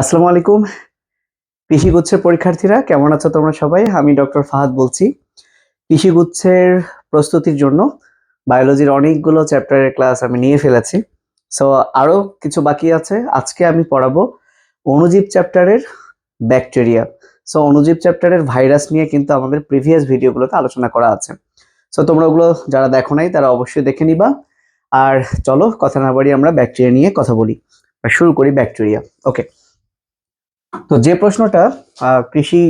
আসসালামু আলাইকুম। কৃষিগুচ্ছের পরীক্ষার্থীরা, কেমন আছো তোমরা সবাই? আমি ডক্টর ফাহাদ বলছি। কৃষিগুচ্ছের প্রস্তুতির জন্য বায়োলজির অনেকগুলো চ্যাপ্টারের ক্লাস আমি নিয়ে ফেলেছি। সো আরও কিছু বাকি আছে। আজকে আমি পড়াবো অণুজীব চ্যাপ্টারের ব্যাকটেরিয়া। সো অণুজীব চ্যাপ্টারের ভাইরাস নিয়ে কিন্তু আমাদের প্রিভিয়াস ভিডিওগুলোতে আলোচনা করা আছে। সো তোমরা ওগুলো যারা দেখো নাই, তারা অবশ্যই দেখে নিবা। আর চলো, কথা না বাড়ি আমরা ব্যাকটেরিয়া নিয়ে কথা বলি। শুরু করি ব্যাকটেরিয়া। ওকে তো যে প্রশ্নটা কৃষি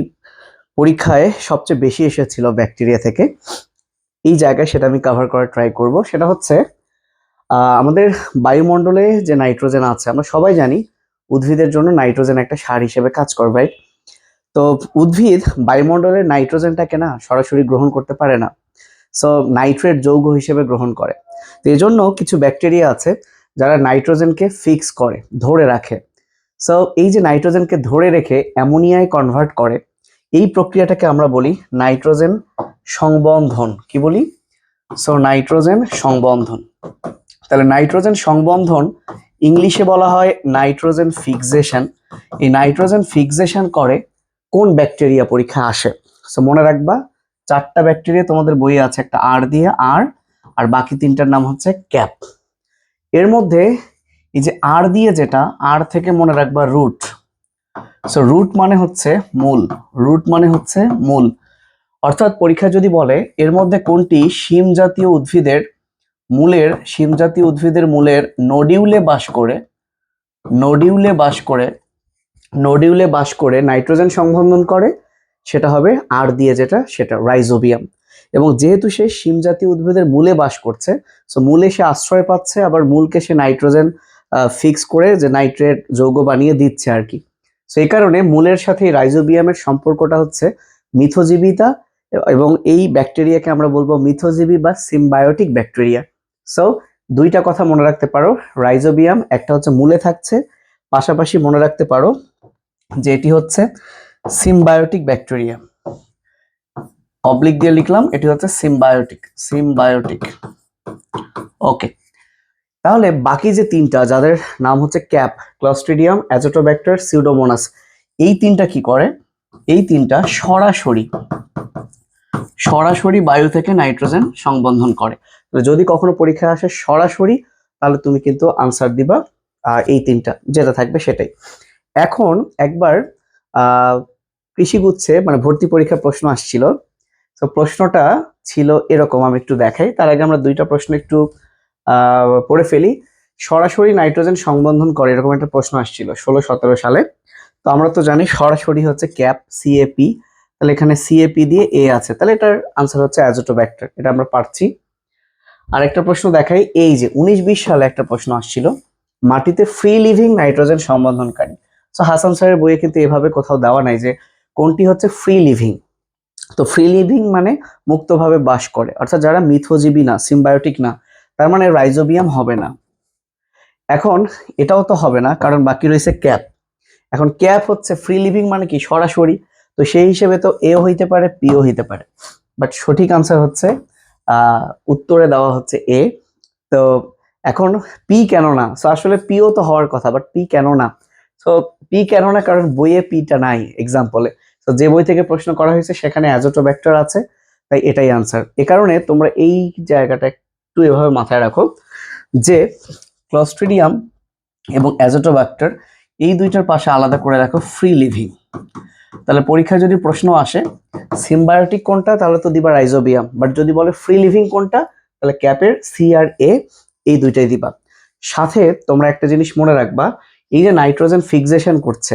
পরীক্ষায় সবচেয়ে বেশি এসেছিল ব্যাকটেরিয়া থেকে, এই জায়গায় সেটা আমি কভার করার ট্রাই করব। সেটা হচ্ছে আমাদের বায়ুমণ্ডলে যে নাইট্রোজেন আছে, আমরা সবাই জানি উদ্ভিদের জন্য নাইট্রোজেন একটা সার হিসেবে কাজ করে রাইট তো উদ্ভিদ বায়ুমণ্ডলের নাইট্রোজেনটাকে না সরাসরি গ্রহণ করতে পারে না। সো নাইট্রেট যৌগ হিসেবে গ্রহণ করে। তো এই জন্য কিছু ব্যাকটেরিয়া আছে, যারা নাইট্রোজেনকে ফিক্স করে, ধরে রাখে। সো এই যে নাইট্রোজেনকে ধরে রেখে অ্যামোনিয়ায় কনভার্ট করে, এই প্রক্রিয়াটাকে আমরা বলি নাইট্রোজেন সংবন্ধন। কি বলি? সো নাইট্রোজেন সংবন্ধন। তাহলে নাইট্রোজেন সংবন্ধন ইংলিশে বলা হয় নাইট্রোজেন ফিক্সেশন। এই নাইট্রোজেন ফিক্সেশন করে কোন ব্যাকটেরিয়া পরীক্ষা আসে? সো মনে রাখবা, চারটা ব্যাকটেরিয়া তোমাদের বইয়ে আছে, একটা আর দিয়ে আর আর বাকি তিনটার নাম হচ্ছে ক্যাপ। এর মধ্যে এই যে আর দিয়ে যেটা আর থেকে মনে রাখবা রুট সো রুট মানে হচ্ছে মূল রুট মানে হচ্ছে মূল। অর্থাৎ পরীক্ষা যদি বলে, এর মধ্যে কোনটি শিম জাতীয় উদ্ভিদের মূলের, শিম জাতীয় উদ্ভিদের মূলের নডিউলে বাস করে নডিউলে বাস করে নডিউলে বাস করে নাইট্রোজেন সংবন্ধন করে, সেটা হবে আর দিয়ে যেটা, সেটা রাইজোবিয়াম এবং যেহেতু সে শিম জাতীয় উদ্ভিদের মূলে বাস করছে সো মূলে সে আশ্রয় পাচ্ছে, আবার মূলকে সে নাইট্রোজেন ফিক্স করে যে নাইট্রেট যৌগ বানিয়ে দিচ্ছে আর কি। সো এই কারণে মূলের সাথে রাইজোবিয়ামের সম্পর্কটা হচ্ছে মিথোজীবিতা এবং এই ব্যাকটেরিয়াকে আমরা বলব মিথোজীবী বা সিমবায়োটিক ব্যাকটেরিয়া সো দুইটা কথা মনে রাখতে পারো রাইজোবিয়াম একটা হচ্ছে মূলে থাকছে, পাশাপাশি মনে রাখতে পারো যে এটি হচ্ছে সিম্বায়োটিক ব্যাকটেরিয়া অবলিক দিয়ে লিখলাম, এটি হচ্ছে সিম্বায়োটিক সিমবায়োটিক ওকে তাহলে বাকি যে তিনটা, যাদের নাম হচ্ছে ক্যাপ, ক্লস্ট্রিডিয়াম, অ্যাজোটোব্যাক্টার, সিউডোমোনাস, এই তিনটা কি করে? এই তিনটা সরাসরি সরাসরি বায়ু থেকে নাইট্রোজেন সংবন্ধন করে। তো যদি কখনো পরীক্ষায় আসে সরাসরি, তাহলে তুমি কিন্তু আনসার দিবা এই তিনটা, যেটা থাকবে সেটাই। এখন একবার কৃষিগুচ্ছে মানে ভর্তি পরীক্ষার প্রশ্ন আসছিল। তো প্রশ্নটা ছিল এরকম, আমি একটু দেখাই। তার আগে আমরা দুইটা প্রশ্ন একটু পড়ে ফেলি। সরাসরি নাইট্রোজেন সংবন্ধন করে এরকম একটা প্রশ্ন আসছিল ষোলো সতেরো সালে। তো আমরা তো জানি সরাসরি হচ্ছে ক্যাপ সিএপি তাহলে এখানে সিএপি দিয়ে এ আছে। তাহলে এটার আনসার হচ্ছে অ্যাজোটোব্যাক্টার এটা আমরা পারছি। আর একটা প্রশ্ন দেখাই। এই যে উনিশ বিশ সালে একটা প্রশ্ন আসছিল, মাটিতে ফ্রি লিভিং নাইট্রোজেন সম্বন্ধনকারী সো হাসান স্যারের বইয়ে কিন্তু এভাবে কোথাও দেওয়া নাই যে কোনটি হচ্ছে ফ্রি লিভিং তো ফ্রি লিভিং মানে মুক্তভাবে বাস করে। অর্থাৎ যারা মিথোজীবী না সিম্বায়োটিক না তার মানে রাইজোবিয়াম হবে না। এখন এটাও তো হবে না, কারণ বাকি রয়েছে ক্যাপ। এখন ক্যাপ হচ্ছে ফ্রি লিভিং মানে কি? সরাসরি। তো সেই হিসেবে তো এও হইতে পারে, পিও হইতে পারে। বাট সঠিক আনসার হচ্ছে উত্তরে দেওয়া হচ্ছে এ। তো এখন পি কেন না? সো আসলে পিও তো হওয়ার কথা বাট পি কেন না? সো পি কেন না কারণ বইয়ে পিটা নাই এক্সাম্পলে তো যে বই থেকে প্রশ্ন করা হয়েছে, সেখানে অ্যাজোটোব্যাক্টার আছে, তাই এটাই আনসার এ কারণে তোমরা এই জায়গাটা একটু এভাবে মাথায় রাখো যে ক্লস্ট্রিডিয়াম এবং অ্যাজোটোব্যাক্টার এই দুইটার পাশে আলাদা করে রাখো ফ্রি লিভিং তাহলে পরীক্ষায় যদি প্রশ্ন আসে সিম্বায়োটিক কোনটা? তাহলে তো দিবা রাইজোবিয়াম বাট যদি বলে ফ্রি লিভিং কোনটা? তাহলে ক্যাপের সি আর এ এই দুইটাই দিবা। সাথে তোমরা একটা জিনিস মনে রাখবা, এই যে নাইট্রোজেন ফিক্সেশন করছে,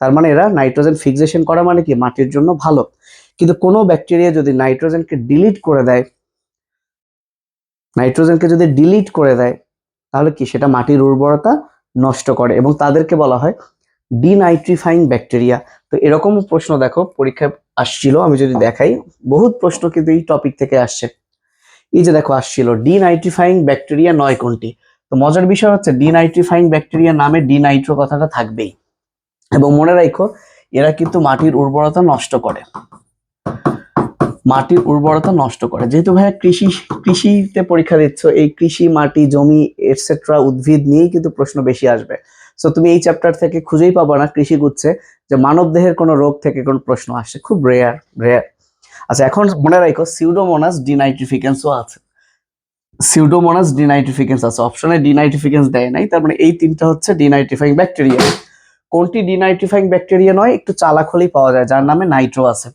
তার মানে এরা নাইট্রোজেন ফিক্সেশন করা মানে কি? মাটির জন্য ভালো। কিন্তু কোনো ব্যাকটেরিয়া যদি নাইট্রোজেনকে ডিলিট করে দেয় নাইট্রোজেনকে যদি ডিলিট করে দেয়, তাহলে কি? সেটা মাটির উর্বরতা নষ্ট করে এবং তাদেরকে বলা হয় ডিনাইট্রিফাইং ব্যাকটেরিয়া তো এরকম প্রশ্ন দেখো, পরীক্ষায় আসছিল, আমি যদি দেখাই, বহুত প্রশ্ন কিন্তু এই টপিক থেকে আসছে। এই যে দেখো, আসছিল ডিনাইট্রিফাইং ব্যাকটেরিয়া নয় কোনটি? তো মজার বিষয় হচ্ছে ডিনাইট্রিফাইং ব্যাকটেরিয়া নামে ডিনাইট্রো কথাটা থাকবেই। এবং মনে রাখো, এরা কিন্তু মাটির উর্বরতা নষ্ট করে। মাটির উর্বরতা নষ্ট করে। যেহেতু ভাইয়া কৃষি, কৃষিতে পরীক্ষা দিচ্ছ, এই কৃষি, মাটি, জমি এটসেট্রা উদ্ভিদ নিয়েই কিন্তু প্রশ্ন বেশি আসবে। সো তুমি এই চ্যাপ্টার থেকে খুঁজেই পাবা না কৃষি গুচ্ছে, যে মানব দেহের কোনো রোগ থেকে কোনো প্রশ্ন আসে। খুব রেয়ার রেয়ার আচ্ছা এখন মনে রাখো সিউডোমোনাস ডিনাইট্রিফিকেন্সও আছে। সিউডোমোনাস ডিনাইট্রিফিকেন্স আছে। অপশনে ডিনাইট্রিফিকেন্স দেয় নাই। তার মানে এই তিনটা হচ্ছে ডিনাইট্রিফাইং ব্যাকটেরিয়া কোনটি ডিনাইট্রিফাইং ব্যাকটেরিয়া নয়? একটু চালাক হলেই পাওয়া যায়, যার নামে নাইট্রো আছে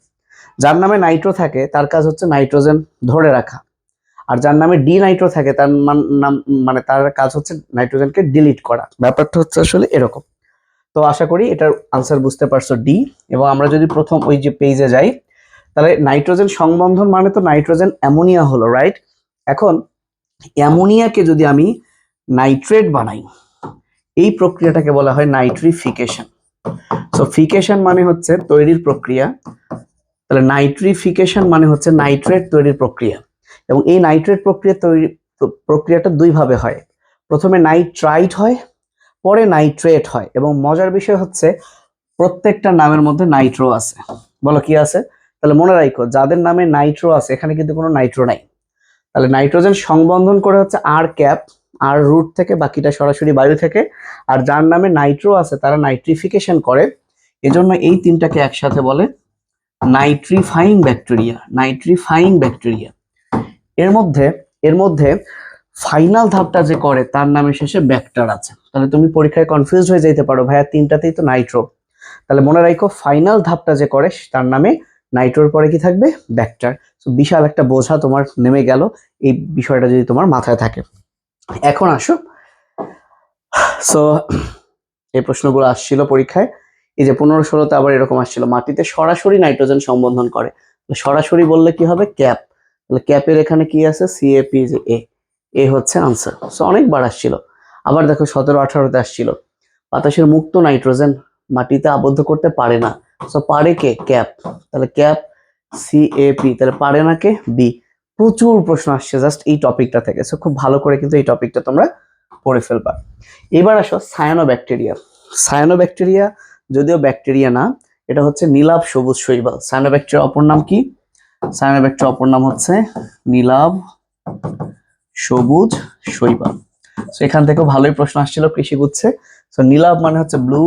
যার নামে নাইট্রো থাকে, তার কাজ হচ্ছে নাইট্রোজেন ধরে রাখা। আর যার নামে ডি নাইট্রো থাকে, তার নাম মানে তার কাজ হচ্ছে নাইট্রোজেনকে ডিলিট করা। ব্যাপারটা হচ্ছে আসলে এরকম। তো আশা করি এটার আনসার বুঝতে পারছ ডি। এবং আমরা যদি প্রথম ওই যে পেজে যাই, তাহলে নাইট্রোজেন সংবন্ধন মানে তো নাইট্রোজেন অ্যামোনিয়া হলো রাইট এখন অ্যামোনিয়াকে যদি আমি নাইট্রেট বানাই, এই প্রক্রিয়াটাকে বলা হয় নাইট্রিফিকেশন। সো ফিকেশন মানে হচ্ছে তৈরির প্রক্রিয়া। তাহলে নাইট্রিফিকেশন মানে হচ্ছে নাইট্রেট তৈরির প্রক্রিয়া। এবং এই নাইট্রেট প্রক্রিয়া তৈরি প্রক্রিয়াটা দুই ভাবে হয়। প্রথমে নাইট্রাইট হয়, পরে নাইট্রেট হয়। এবং মজার বিষয় হচ্ছে প্রত্যেকটা নামের মধ্যে নাইট্রো আছে। বলো কি আছে? তাহলে মনে রাখো যাদের নামে নাইট্রো আছে, এখানে কিন্তু কোনো নাইট্রো নাই। তাহলে নাইট্রোজেন সংবন্ধন করে হচ্ছে আর ক্যাপ, আর রুট থেকে, বাকিটা সরাসরি বায়ু থেকে। আর যার নামে নাইট্রো আছে, তারা নাইট্রিফিকেশন করে। এজন্য এই তিনটাকে একসাথে বলে নাইট্রিফাইং ব্যাকটেরিয়া নাইট্রিফাইং ব্যাকটেরিয়া। এর মধ্যে এর মধ্যে ফাইনাল ধাপটা যে করে, তার নামে শেষে ব্যাক্টার আছে। তাহলে তুমি পরীক্ষায় কনফিউজ হয়ে যেতে পারো, ভাইয়া তিনটাতেই তো নাইট্রো। তাহলে মনে রাখো ফাইনাল ধাপটা যে করে, তার নামে নাইট্রোর পরে কি থাকবে? ব্যাক্টার। তো বিশাল একটা বোঝা তোমার নেমে গেল, এই বিষয়টা যদি তোমার মাথায় থাকে। এখন আসো। সো এই প্রশ্নগুলো আসছিল পরীক্ষায়। এই যে পনেরো ষোলোতে আবার এরকম আসছিল, মাটিতে সরাসরি নাইট্রোজেন সম্বন্ধন করে। সরাসরি বললে কি হবে? ক্যাপ। তাহলে ক্যাপের এখানে কি আছে? সিএপি যে এ এ হচ্ছে আনসার সো অনেকবার আসছিল। আবার দেখো সতেরো আঠারোতে আসছিল। বাতাসের মুক্ত নাইট্রোজেন মাটিতে আবদ্ধ করতে পারে না। সো পারে কে? ক্যাপ। তাহলে ক্যাপ সিএপি তাহলে পারে না কে? বি প্রচুর প্রশ্ন আসছে জাস্ট এই টপিকটা থেকে। সো খুব ভালো করে কিন্তু এই টপিকটা তোমরা পড়ে ফেলবা। এবার আসো সায়ানো ব্যাকটেরিয়া সায়ানো ব্যাকটেরিয়া যদিও ব্যাকটেরিয়া না, এটা হচ্ছে নীলাভ সবুজ শৈবাল। সায়ানো ব্যাকটেরিয়া অপর নাম কি? সায়ানো ব্যাকটেরিয়া অপর নাম হচ্ছে নীলাভ সবুজ শৈবাল। সো এখান থেকেও ভালোই প্রশ্ন আসছিল কৃষি গুচ্ছে সো নীলাভ মানে হচ্ছে ব্লু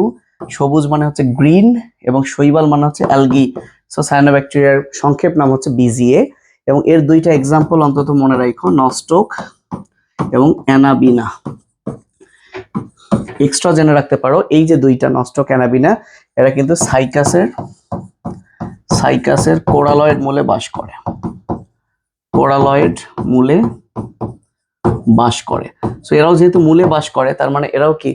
সবুজ মানে হচ্ছে গ্রিন এবং শৈবাল মানে হচ্ছে অ্যালগি সো সায়ানোব্যাকটেরিয়ার সংক্ষেপ নাম হচ্ছে বিজিএ এবং এর দুইটা এক্সাম্পল অন্তত মনে রাখো নস্টোক এবং অ্যানাবিনা এক্সট্রা জেনে রাখতে পারো। এই যে দুইটা নষ্ট ক্যানাবিনা এরা কিন্তু সাইকাসের সাইকাসের কোরালয়েড মূলে বাস করে। কোরালয়েড মূলে বাস করে। সো এরাও যেহেতু মূলে বাস করে, তার মানে এরাও কি?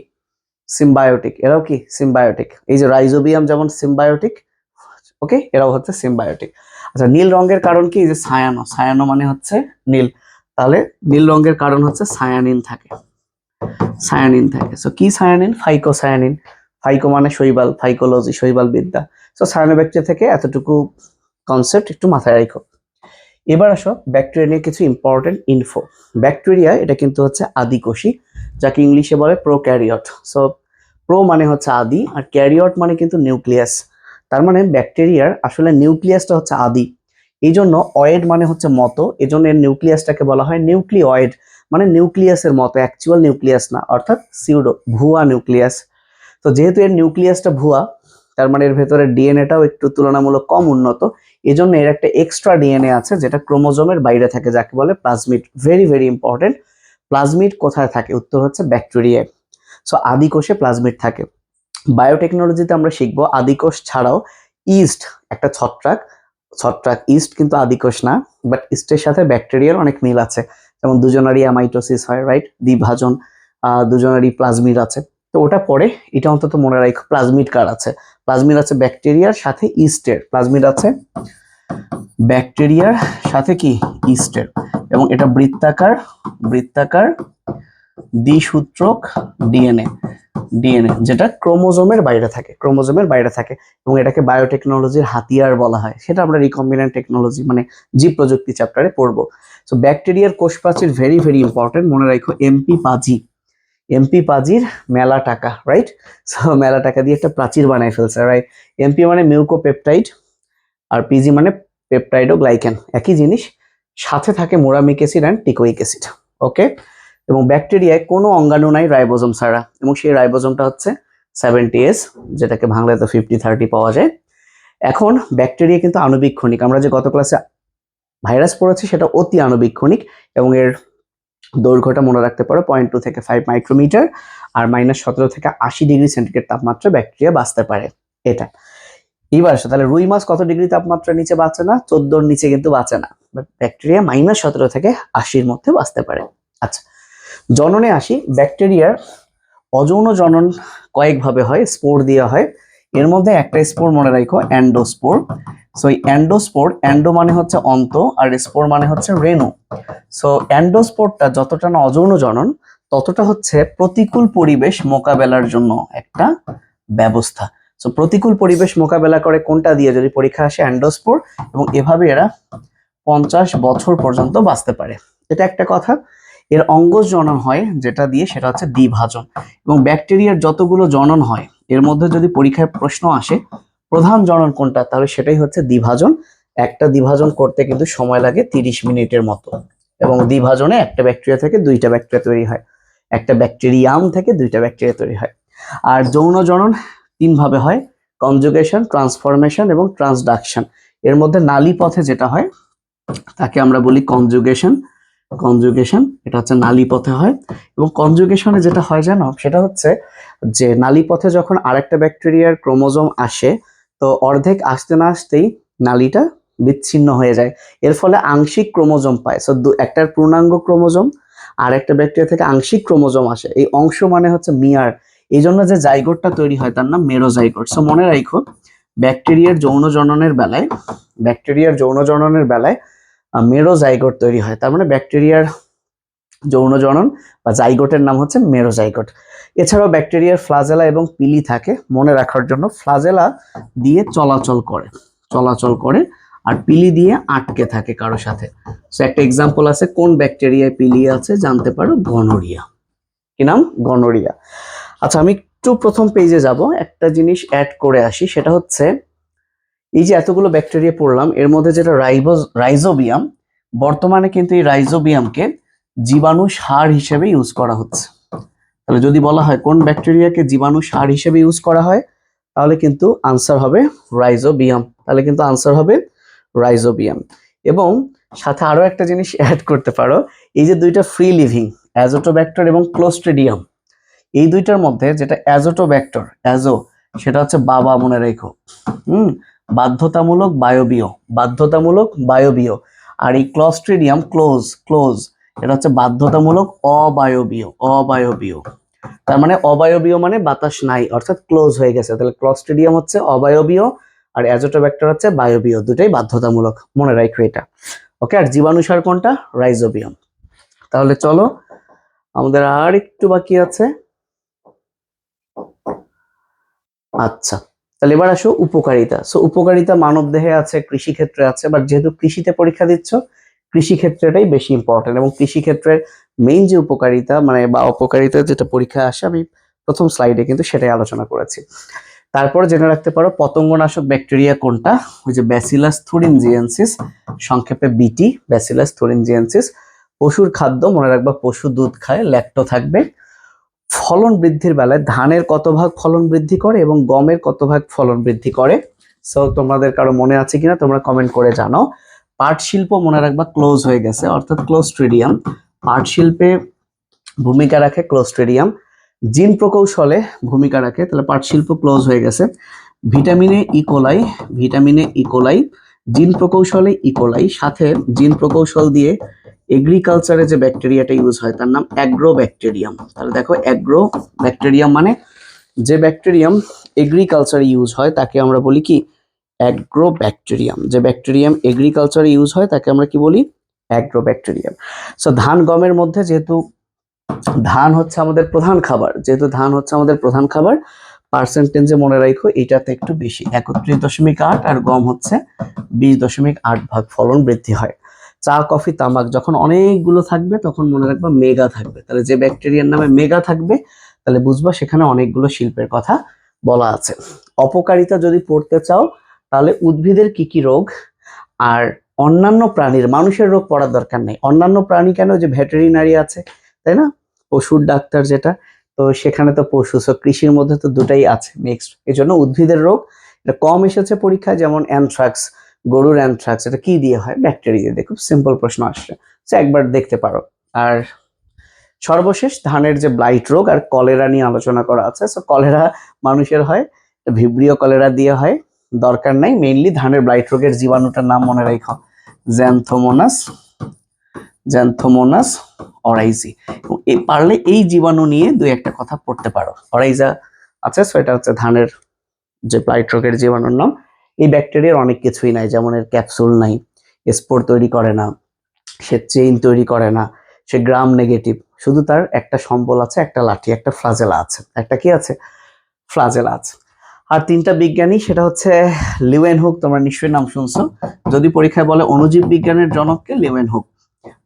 সিম্বায়োটিক এরাও কি? সিম্বায়োটিক এই যে রাইজোবিয়াম যেমন সিম্বায়োটিক ওকে এরাও হচ্ছে সিম্বায়োটিক আচ্ছা নীল রঙের কারণ কি? এই যে সায়ানো। সায়ানো মানে হচ্ছে নীল। তাহলে নীল রঙের কারণ হচ্ছে সায়ানিন থাকে। সায়ানিন থাকে। সো কি সায়ানিন? ফাইকো সায়ানিন ফাইকো মানে শৈবাল, ফাইকোলজি শৈবাল বিদ্যা সো সায়ানোব্যাকটেরিয়া থেকে এতটুকু কনসেপ্ট একটু মাথায় রাখো। এবার আসো ব্যাকটেরিয়া নিয়ে কিছু ইম্পর্টেন্ট ইনফো ব্যাকটেরিয়া, এটা কিন্তু হচ্ছে আদিকোষী, যাকে ইংলিশে বলে প্রো প্রোক্যারিয়ট সো প্রো মানে হচ্ছে আদি, আর ক্যারিয়ট মানে কিন্তু নিউক্লিয়াস। তার মানে ব্যাকটেরিয়ার আসলে নিউক্লিয়াসটা হচ্ছে আদি। এই জন্য অয়েড মানে হচ্ছে মতো এই জন্য এর নিউক্লিয়াসটাকে বলা হয় নিউক্লিওয়েড। মানে নিউক্লিয়াসের মতো অ্যাকচুয়াল নিউক্লিয়াস না, অর্থাৎ সিউডো ভুয়া নিউক্লিয়াস তো যেহেতু এর নিউক্লিয়াসটা ভুয়া, তার মানে এর ভেতরে ডিএনএটাও একটু তুলনামূলক কম উন্নত এই জন্য এর একটা এক্সট্রা ডিএনএ আছে যেটা ক্রোমোজোমের বাইরে থাকে, যাকে বলে plasmid very very important plasmid কোথায় থাকে? উত্তর হচ্ছে ব্যাকটেরিয়ায় সো আদিকোষে প্লাজমিড থাকে। বায়োটেকনোলজিতে আমরা শিখব, আদিকোষ ছাড়াও ইস্ট একটা ছত্রাক। ছত্রাক ইস্ট কিন্তু আদিকোষ না বাট ইস্টের সাথে ব্যাকটেরিয়ার অনেক মিল আছে। যেমন দুজনারই অ্যামাইটোসিস হয় রাইট দ্বিভাজন দুজনারই প্লাজমিড আছে। তো ওটা পরে, এটা অন্তত মনে রাখ প্লাজমিড কার আছে? প্লাজমিড আছে ব্যাকটেরিয়ার সাথে ইস্টের প্লাজমিড আছে ব্যাকটেরিয়ার সাথে কি? ইস্টের এবং এটা বৃত্তাকার বৃত্তাকার দ্বিসূত্রক ডিএনএ ডিএনএ যেটা ক্রোমোজোমের বাইরে থাকে, ক্রোমোজোমের বাইরে থাকে, এবং এটাকে বায়োটেকনোলজির হাতিয়ার বলা হয়। সেটা আমরা রিকম্বিনেন্ট টেকনোলজি মানে জীব প্রযুক্তি চ্যাপ্টারে পড়ব। সো ব্যাকটেরিয়ার কোষ প্রাচীর ভেরি ভেরি ইম্পর্টেন্ট মনে রাখো এমপি পাজি। এমপি পাজির মেলা টাকা রাইট সো মেলা টাকা দিয়ে একটা প্রাচীর বানায় ফেলছে রাইট এমপি মানে মিউকোপেপটাইড আর পিজি মানে পেপটাইড ও গ্লাইকেন একই জিনিস, সাথে থাকে muramic acid and teichoic acid okay এবং ব্যাকটেরিয়ায় কোনো অঙ্গাণু নাই রাইবোজোম ছাড়া। এবং সেই রাইবোজোমটা হচ্ছে সেভেন্টি এস, যেটাকে বাংলাতে ফিফটি থার্টি পাওয়া যায়। এখন ব্যাকটেরিয়া কিন্তু আণবিক ক্ষণিক। আমরা যে গত ক্লাসে ভাইরাস পড়েছি, সেটা অতি আণবিক ক্ষণিক এবং এর দৈর্ঘ্যটা মনে রাখতে পারো পয়েন্ট টু থেকে ফাইভ মাইক্রোমিটার আর মাইনাস সতেরো থেকে আশি ডিগ্রি সেন্টিগ্রেড তাপমাত্রা ব্যাকটেরিয়া বাঁচতে পারে। এটা। এবার তাহলে রুই মাছ কত ডিগ্রি তাপমাত্রার নিচে বাঁচে না? চোদ্দোর নিচে কিন্তু বাঁচে না। ব্যাকটেরিয়া মাইনাস সতেরো থেকে আশির মধ্যে বাঁচতে পারে। আচ্ছা জননে আসি, ব্যাকটেরিয়ার অযৌন জনন কয়েকভাবে হয়, স্পোর দেওয়া হয়। এর মধ্যে একটা স্পোর মনে রাখো, অ্যান্ডোস্পোর। সো এই অ্যান্ডোস্পোর, অ্যান্ডো মানে হচ্ছে অন্ত, আর স্পোর মানে হচ্ছে রেণু। সো অ্যান্ডোস্পোরটা যতটা না অযৌন জনন, ততটা হচ্ছে প্রতিকূল পরিবেশ মোকাবেলার জন্য একটা ব্যবস্থা। সো প্রতিকূল পরিবেশ মোকাবেলা করে কোনটা দিয়ে যদি পরীক্ষা আসে অ্যান্ডোস্পোর, এবং এভাবে এরা পঞ্চাশ বছর পর্যন্ত বাঁচতে পারে। এটা একটা কথা। এর অঙ্গজ জনন হয়, যেটা দিয়ে সেটা হচ্ছে দ্বিভাজন। এবং ব্যাকটেরিয়ার যতগুলো জনন হয়, এর মধ্যে যদি পরীক্ষায় প্রশ্ন আসে, প্রধান জনন কোনটা, তাহলে সেটাই হচ্ছে দ্বিভাজন। একটা দ্বিভাজন করতে কিন্তু সময় লাগে তিরিশ মিনিটের মতো। এবং দ্বিভাজনে একটা ব্যাকটেরিয়া থেকে দুইটা ব্যাকটেরিয়া তৈরি হয়। একটা ব্যাকটেরিয়াম থেকে দুইটা ব্যাকটেরিয়া তৈরি হয়। আর যৌন জনন তিন ভাবে হয়, কনজুগেশন, ট্রান্সফরমেশন এবং ট্রান্সডাকশন। এর মধ্যে নালী পথে যেটা হয়, তাকে আমরা বলি কনজুগেশন কনজুগেশন এটা হচ্ছে নালী পথে হয়। এবং কনজুগেশনে যেটা হয় জানো, সেটা হচ্ছে যে নালী পথে যখন আরেকটা ব্যাকটেরিয়ার ক্রোমোজোম আসে, তো অর্ধেক আসতে না আসতেই নালীটা বিচ্ছিন্ন হয়ে যায়। এর ফলে আংশিক ক্রোমোজোম পায়। সো দু একটার পূর্ণাঙ্গ ক্রোমোজোম আর একটা ব্যাকটেরিয়া থেকে আংশিক ক্রোমোজোম আসে। এই অংশ মানে হচ্ছে মিয়ার। এই জন্য যে জাইগোটটা তৈরি হয়, তার নাম মেরোজাইগোট সো মনে রাখো ব্যাকটেরিয়ার যৌন জননের বেলায় ব্যাকটেরিয়ার যৌন জননের বেলায় মেরোজাইগোট তৈরি হয়। তার মানে ব্যাকটেরিয়ার যৌন জনন বা জাইগোটের নাম হচ্ছে মেরোজাইগোট। এছাড়াও ব্যাকটেরিয়ার ফ্লাজেলা এবং পিলি থাকে, মনে রাখার জন্য ফ্লাজেলা দিয়ে চলাচল করে চলাচল করে আর পিলি দিয়ে আটকে থাকে কারও সাথে। সো একটা এক্সাম্পল আছে, কোন ব্যাকটেরিয়ায় পিলি আছে জানতে পারো? গনোরিয়া। কি নাম? গনোরিয়া। আচ্ছা আমি একটু প্রথম পেজে যাব। একটা জিনিস অ্যাড করে আসি, সেটা হচ্ছে এই যে এতগুলো ব্যাকটেরিয়া পড়লাম, এর মধ্যে যেটা রাইবোজ, রাইজোবিয়াম, বর্তমানে কিন্তু এই রাইজোবিয়ামকে জীবাণু সার হিসেবে ইউজ করা হচ্ছে। তাহলে যদি বলা হয় কোন ব্যাকটেরিয়াকে জীবাণু সার হিসেবে ইউজ করা হয়, তাহলে কিন্তু আনসার হবে রাইজোবিয়াম। তাহলে কিন্তু আনসার হবে রাইজোবিয়াম। এবং সাথে আরও একটা জিনিস অ্যাড করতে পারো, এই যে দুইটা ফ্রি লিভিং অ্যাজোটোব্যাক্টর এবং ক্লোস্ট্রিডিয়াম এই দুইটার মধ্যে যেটা অ্যাজোটোব্যাক্টর অ্যাজো সেটা হচ্ছে বাবা মনে রেখো। হুম? বাধ্যতামূলক বায়বীয় বাধ্যতামূলক বায়বীয়। আর এই ক্লস্ট্রিডিয়াম ক্লোজ ক্লোজ, এটা হচ্ছে বাধ্যতামূলক অবায়বীয় অবায়বীয়। তার মানে অবায়বীয় মানে বাতাস নাই, অর্থাৎ ক্লোজ হয়ে গেছে। তাহলে ক্লস্ট্রিডিয়াম হচ্ছে অবায়বীয় আর অ্যাজোটোব্যাক্টর হচ্ছে বায়বীয়, দুটাই বাধ্যতামূলক। মনে রাখো এটা। ওকে, আর জীবাণুসার কোনটা? রাইজোবিয়াম। তাহলে চলো, আমাদের আর একটু বাকি আছে। আচ্ছা। তাহলে এবার আসো উপকারিতা। সো উপকারিতা মানব দেহে আছে কৃষি ক্ষেত্রে আছে বাট যেহেতু কৃষিতে পরীক্ষা দিচ্ছ কৃষি ক্ষেত্রেটাই বেশি ইম্পর্টেন্ট এবং কৃষি ক্ষেত্রের মেইন যে উপকারিতা মানে বা অপকারিতা যেটা পরীক্ষা আসে, আমি প্রথম স্লাইডে কিন্তু সেটাই আলোচনা করেছি। তারপর জেনে রাখতে পারো, পতঙ্গনাশক ব্যাকটেরিয়া কোনটা? ওই যে ব্যাসিলাস থুরিনজিয়েন্সিস সংক্ষেপে বিটি ব্যাসিলাস থুরিনজিয়েন্সিস পশুর খাদ্য, মনে রাখবা, পশু দুধ খায়, ল্যাক্টো থাকবে। ফলন বৃদ্ধির বেলায় ধানের কত ভাগ ফলন বৃদ্ধি করে এবং গমের কত ভাগ ফলন বৃদ্ধি করে? সো তোমাদের কারও মনে আছে কিনা তোমরা কমেন্ট করে জানো পাট শিল্প মনে রাখবা ক্লোজ হয়ে গেছে, অর্থাৎ ক্লোস্ট্রিডিয়াম পাট শিল্পে ভূমিকা রাখে ক্লোস্ট্রিডিয়াম জিন প্রকৌশলে ভূমিকা রাখে, তাহলে পাট শিল্প ক্লোজ হয়ে গেছে। ভিটামিনে ইকোলাই ভিটামিনে ইকোলাই জিন প্রকৌশলে ইকোলাই সাথে জিন প্রকৌশল দিয়ে এগ্রিকালচারে যে ব্যাকটেরিয়াটা ইউজ হয়, তার নাম অ্যাগ্রো ব্যাকটেরিয়াম তাহলে দেখো অ্যাগ্রো ব্যাকটেরিয়াম মানে যে ব্যাকটেরিয়াম এগ্রিকালচারে ইউজ হয়, তাকে আমরা বলি কি? অ্যাগ্রো ব্যাকটেরিয়াম যে ব্যাকটেরিয়াম এগ্রিকালচারে ইউজ হয়, তাকে আমরা কি বলি? অ্যাগ্রো ব্যাকটেরিয়াম সো ধান গমের মধ্যে যেহেতু ধান হচ্ছে আমাদের প্রধান খাবার, যেহেতু ধান হচ্ছে আমাদের প্রধান খাবার পার্সেন্টেজে মনে রাখো, এটাতে একটু বেশি, একত্রিশ দশমিক আট আর গম হচ্ছে বিশ দশমিক আট ভাগ ফলন বৃদ্ধি হয়। চা, কফি, তামাক যখন অনেকগুলো থাকবে, তখন মনে রাখবা মেগা থাকবে। তাহলে যে ব্যাকটেরিয়ার নামে মেগা থাকবে, তাহলে বুঝবা সেখানে অনেকগুলো শিল্পের কথা বলা আছে। অপকারিতা যদি পড়তে চাও, তাহলে উদ্ভিদের কি কি রোগ? আর অন্যান্য প্রাণীর, মানুষের রোগ পড়ার দরকার নেই। অন্যান্য প্রাণী কেন যে ভেটেরিনারি আছে, তাই না? পশুর ডাক্তার যেটা, তো সেখানে তো পশু সো কৃষির মধ্যে তো দুটাই আছে মিক্সড এই জন্য উদ্ভিদের রোগ, এটা কম এসেছে পরীক্ষায়, যেমন অ্যানথ্রাক্স গরুর অ্যানথ্রাক্স এটা কি দিয়ে হয়? ব্যাকটেরিয়া দিয়ে খুব সিম্পল প্রশ্ন আসছে। সো একবার দেখতে পারো। আর সর্বশেষ ধানের যে ব্লাইট রোগ আর কলেরা নিয়ে আলোচনা করা আছে। সো কলেরা মানুষের হয় ভিব্রিও কলেরা দিয়ে হয়, দরকার নাই। মেইনলি ধানের ব্লাইট রোগের জীবাণুটার নাম মনে রাখো। জ্যান্থোমোনাস জ্যান্থোমোনাস অরাইজি পারলে এই জীবাণু নিয়ে দুই একটা কথা পড়তে পারো। অরাইজা আছে সো এটা হচ্ছে ধানের যে ব্লাইট রোগের জীবাণুর নাম। এই ব্যাকটেরিয়ার অনেক কিছুই নাই, যেমন এর ক্যাপসুল নাই স্পোর তৈরি করে না, সে চেইন তৈরি করে না, সে গ্রাম নেগেটিভ শুধু তার একটা সম্বল আছে, একটা লাঠি, একটা ফ্লাজেলা আছে। একটা কি আছে? ফ্লাজেলা আছে। আর তিনটা বিজ্ঞানী, সেটা হচ্ছে লিওয়েন হুক, তোমরা নিশ্চয়ই নাম শুনছো, যদি পরীক্ষায় বলে অণুজীব বিজ্ঞানের জনককে লিওয়েন হুক?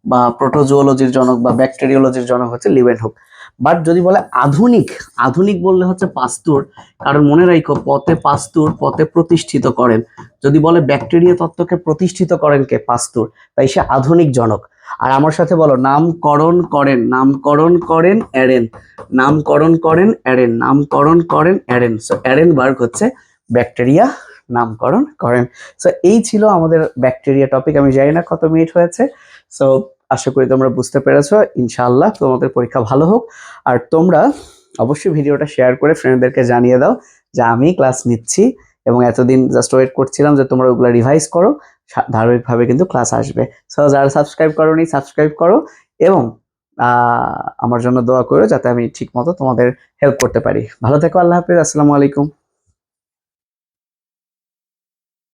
বা প্রোটোজুওলজির জনক বা ব্যাকটেরিওলজির জনক হচ্ছে লিওয়েন হুক। বাট যদি বলে আধুনিক আধুনিক বললে হচ্ছে পাস্তুর, কারণ মনে রাখো পথে পাস্তুর পথে প্রতিষ্ঠিত করেন। যদি বলে ব্যাকটেরিয়া তত্ত্বকে প্রতিষ্ঠিত করেন কে পাস্তুর, তাই সে আধুনিক জনক। আর আমার সাথে বলো, নামকরণ করেন নামকরণ করেন অ্যারেন, নামকরণ করেন অ্যারেন, নামকরণ করেন অ্যারেন। সো অ্যারেন বার্গ হচ্ছে ব্যাকটেরিয়া, নামকরণ করেন। সো এই ছিল আমাদের ব্যাকটেরিয়া টপিক, আমি জানি না কত মিনিট হয়েছে। সো আশা করি তোমরা বুঝতে পেরেছ। ইনশাআল্লাহ তোমাদের পরীক্ষা ভালো হোক। আর তোমরা অবশ্যই ভিডিওটা শেয়ার করে ফ্রেন্ডদেরকে জানিয়ে দাও যে আমি ক্লাস নিচ্ছি এবং এতদিন জাস্ট ওয়েট করছিলাম যে তোমরা ওগুলো রিভাইজ করো। ধারাবাহিকভাবে কিন্তু ক্লাস আসবে। সো যারা সাবস্ক্রাইব করোনি সাবস্ক্রাইব করো এবং আমার জন্য দোয়া করো যাতে আমি ঠিক মতো তোমাদের হেল্প করতে পারি। ভালো থেকো, আল্লাহ হাফিজ। আসসালামু আলাইকুম।